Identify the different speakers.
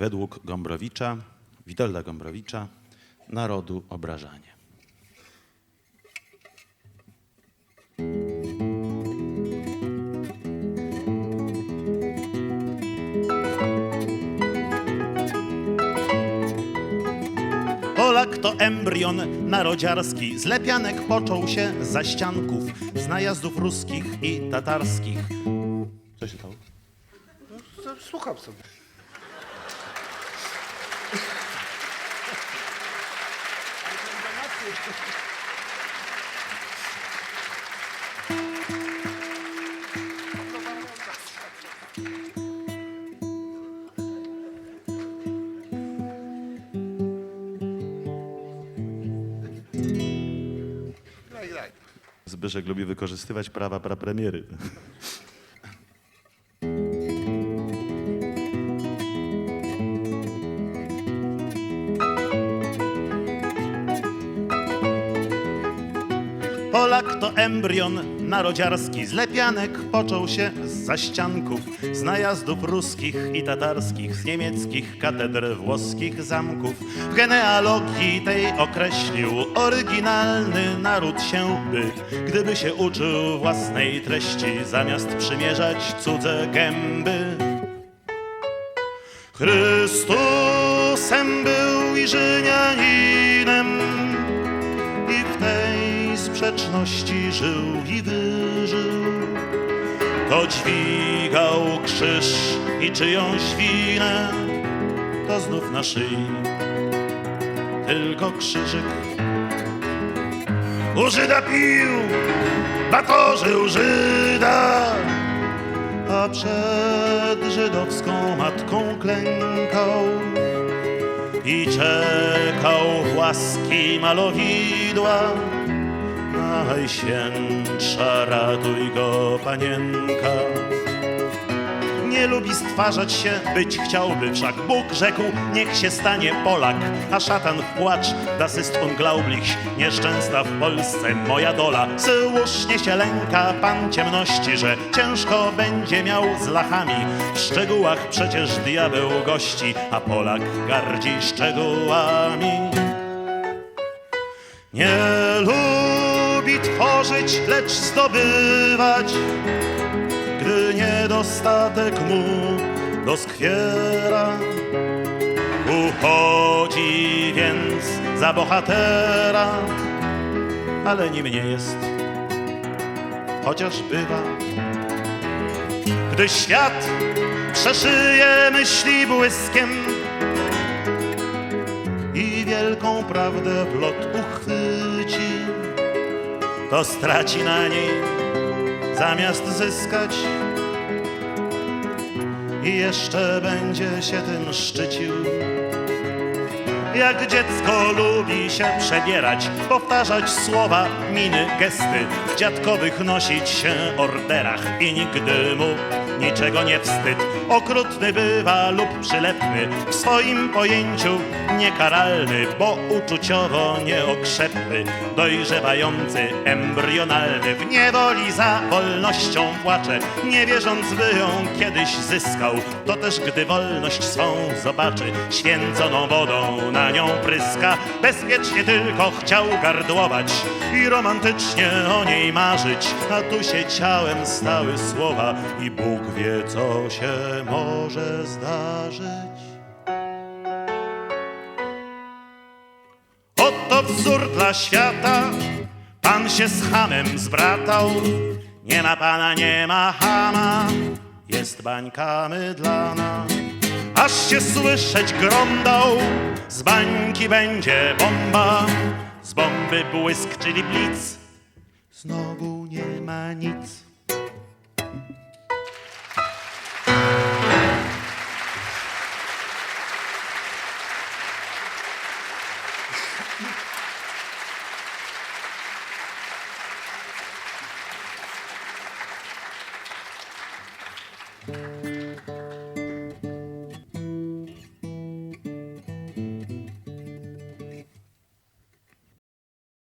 Speaker 1: według Gombrowicza, Witolda Gombrowicza, narodu obrażanie. Polak to embrion narodziarski, z lepianek począł się za ścianków, z najazdów ruskich i tatarskich. Co się stało?
Speaker 2: Słucham sobie.
Speaker 1: Zbyszek lubi wykorzystywać prawa prapremiery. Polak to embrion narodziarski, z lepianek począł się z zaścianków, z najazdów ruskich i tatarskich, z niemieckich katedr włoskich zamków. W genealogii tej określił oryginalny naród się by, gdyby się uczył własnej treści, zamiast przymierzać cudze gęby. Chrystusem tej sprzeczności żył i wyżył. To dźwigał krzyż i czyjąś winę, to znów na szyi tylko krzyżyk. U Żyda pił, batorzył Żyda, a przed żydowską matką klękał i czekał łaski malowidła. Najświętsza ratuj go, panienka. Nie lubi stwarzać się, być chciałby, wszak Bóg rzekł, niech się stanie Polak, a szatan w płacz, das ist unglaublich, nieszczęsna w Polsce moja dola. Słusznie się lęka pan ciemności, że ciężko będzie miał z lachami. W szczegółach przecież diabeł gości, a Polak gardzi szczegółami. Nie lubi tworzyć, lecz zdobywać, gdy niedostatek mu doskwiera. Uchodzi więc za bohatera, ale nim nie jest, chociaż bywa. Gdy świat przeszyje myśli błyskiem, i wielką prawdę w lot uchwyci, to straci na niej zamiast zyskać i jeszcze będzie się tym szczycił. Jak dziecko lubi się przebierać, powtarzać słowa, miny, gesty, w dziadkowych nosić się orderach i nigdy mu niczego nie wstyd. Okrutny bywa lub przylepny, w swoim pojęciu niekaralny, bo uczuciowo nieokrzepny, dojrzewający, embrionalny, w niewoli za wolnością płacze, nie wierząc by ją kiedyś zyskał, to też gdy wolność swą zobaczy, święconą wodą na nią pryska, bezpiecznie tylko chciał gardłować i romantycznie o niej marzyć, a tu się ciałem stały słowa i Bóg wie, co się może zdarzyć. Oto wzór dla świata, pan się z hamem zbratał, nie ma pana, nie ma hama, jest bańka mydlana. Aż się słyszeć grom dał, z bańki będzie bomba, z bomby błysk, czyli blic, znowu nie ma nic. Thank you.